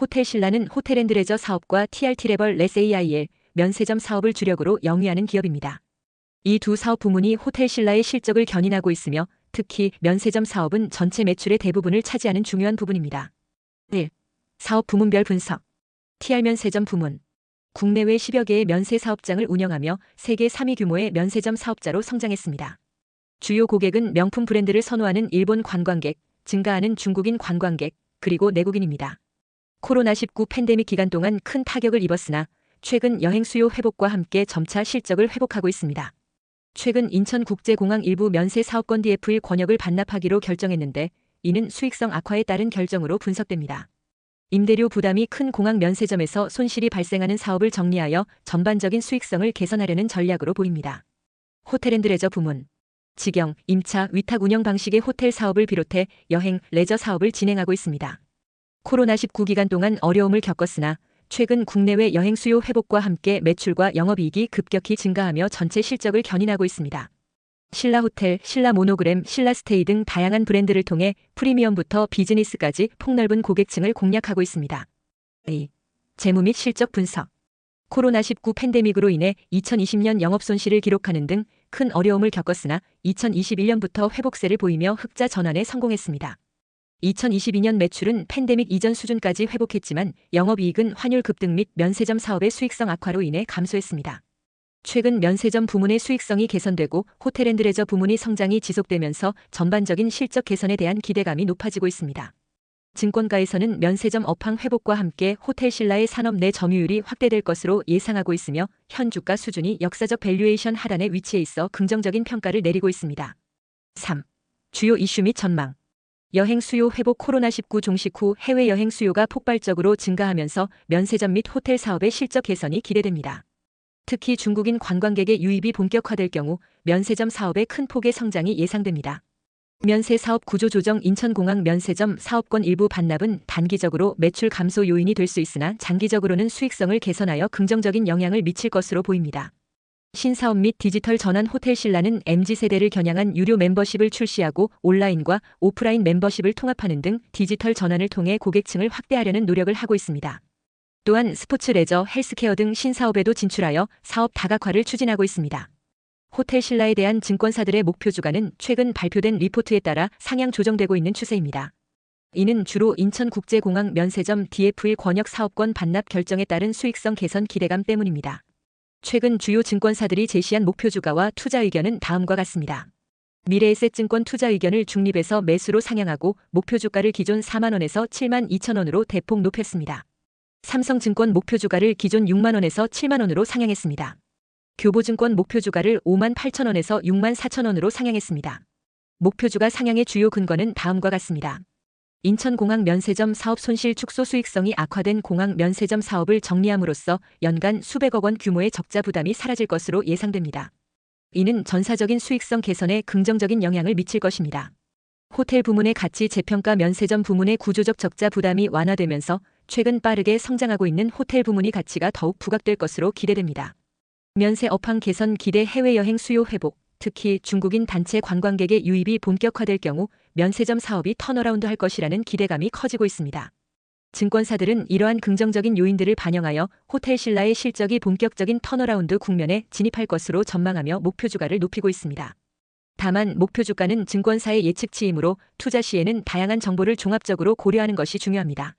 호텔 신라는 호텔앤드레저 사업과 TRT레벌 레스AIL 면세점 사업을 주력으로 영위하는 기업입니다. 이 두 사업 부문이 호텔 신라의 실적을 견인하고 있으며 특히 면세점 사업은 전체 매출의 대부분을 차지하는 중요한 부분입니다. 1. 사업 부문별 분석. TR 면세점 부문. 국내외 10여 개의 면세 사업장을 운영하며 세계 3위 규모의 면세점 사업자로 성장했습니다. 주요 고객은 명품 브랜드를 선호하는 일본 관광객, 증가하는 중국인 관광객, 그리고 내국인입니다. 코로나19 팬데믹 기간 동안 큰 타격을 입었으나 최근 여행 수요 회복과 함께 점차 실적을 회복하고 있습니다. 최근 인천국제공항 일부 면세 사업권 DF1 권역을 반납하기로 결정했는데 이는 수익성 악화에 따른 결정으로 분석됩니다. 임대료 부담이 큰 공항 면세점에서 손실이 발생하는 사업을 정리하여 전반적인 수익성을 개선하려는 전략으로 보입니다. 호텔앤드레저 부문 직영, 임차, 위탁 운영 방식의 호텔 사업을 비롯해 여행, 레저 사업을 진행하고 있습니다. 코로나19 기간 동안 어려움을 겪었으나 최근 국내외 여행 수요 회복과 함께 매출과 영업이익이 급격히 증가하며 전체 실적을 견인하고 있습니다. 신라 호텔, 신라 모노그램, 신라 스테이 등 다양한 브랜드를 통해 프리미엄부터 비즈니스까지 폭넓은 고객층을 공략하고 있습니다. A. 재무 및 실적 분석. 코로나19 팬데믹으로 인해 2020년 영업 손실을 기록하는 등 큰 어려움을 겪었으나 2021년부터 회복세를 보이며 흑자 전환에 성공했습니다. 2022년 매출은 팬데믹 이전 수준까지 회복했지만 영업이익은 환율 급등 및 면세점 사업의 수익성 악화로 인해 감소했습니다. 최근 면세점 부문의 수익성이 개선되고 호텔앤드레저 부문의 성장이 지속되면서 전반적인 실적 개선에 대한 기대감이 높아지고 있습니다. 증권가에서는 면세점 업황 회복과 함께 호텔 신라의 산업 내 점유율이 확대될 것으로 예상하고 있으며 현 주가 수준이 역사적 밸류에이션 하단에 위치해 있어 긍정적인 평가를 내리고 있습니다. 3. 주요 이슈 및 전망 여행 수요 회복 코로나19 종식 후 해외 여행 수요가 폭발적으로 증가하면서 면세점 및 호텔 사업의 실적 개선이 기대됩니다. 특히 중국인 관광객의 유입이 본격화될 경우 면세점 사업의 큰 폭의 성장이 예상됩니다. 면세 사업 구조 조정 인천공항 면세점 사업권 일부 반납은 단기적으로 매출 감소 요인이 될 수 있으나 장기적으로는 수익성을 개선하여 긍정적인 영향을 미칠 것으로 보입니다. 신사업 및 디지털 전환 호텔 신라는 MZ세대를 겨냥한 유료 멤버십을 출시하고 온라인과 오프라인 멤버십을 통합하는 등 디지털 전환을 통해 고객층을 확대하려는 노력을 하고 있습니다. 또한 스포츠 레저, 헬스케어 등 신사업에도 진출하여 사업 다각화를 추진하고 있습니다. 호텔 신라에 대한 증권사들의 목표 주가는 최근 발표된 리포트에 따라 상향 조정되고 있는 추세입니다. 이는 주로 인천국제공항 면세점 DF1 권역 사업권 반납 결정에 따른 수익성 개선 기대감 때문입니다. 최근 주요 증권사들이 제시한 목표 주가와 투자 의견은 다음과 같습니다. 미래에셋증권 투자 의견을 중립에서 매수로 상향하고 목표 주가를 기존 4만 원에서 7만 2천 원으로 대폭 높였습니다. 삼성증권 목표 주가를 기존 6만 원에서 7만 원으로 상향했습니다. 교보증권 목표 주가를 5만 8천 원에서 6만 4천 원으로 상향했습니다. 목표 주가 상향의 주요 근거는 다음과 같습니다. 인천공항 면세점 사업 손실 축소 수익성이 악화된 공항 면세점 사업을 정리함으로써 연간 수백억 원 규모의 적자 부담이 사라질 것으로 예상됩니다. 이는 전사적인 수익성 개선에 긍정적인 영향을 미칠 것입니다. 호텔 부문의 가치 재평가 면세점 부문의 구조적 적자 부담이 완화되면서 최근 빠르게 성장하고 있는 호텔 부문의 가치가 더욱 부각될 것으로 기대됩니다. 면세 업황 개선 기대 해외여행 수요 회복, 특히 중국인 단체 관광객의 유입이 본격화될 경우 면세점 사업이 턴어라운드 할 것이라는 기대감이 커지고 있습니다. 증권사들은 이러한 긍정적인 요인들을 반영하여 호텔 신라의 실적이 본격적인 턴어라운드 국면에 진입할 것으로 전망하며 목표 주가를 높이고 있습니다. 다만 목표 주가는 증권사의 예측치이므로 투자 시에는 다양한 정보를 종합적으로 고려하는 것이 중요합니다.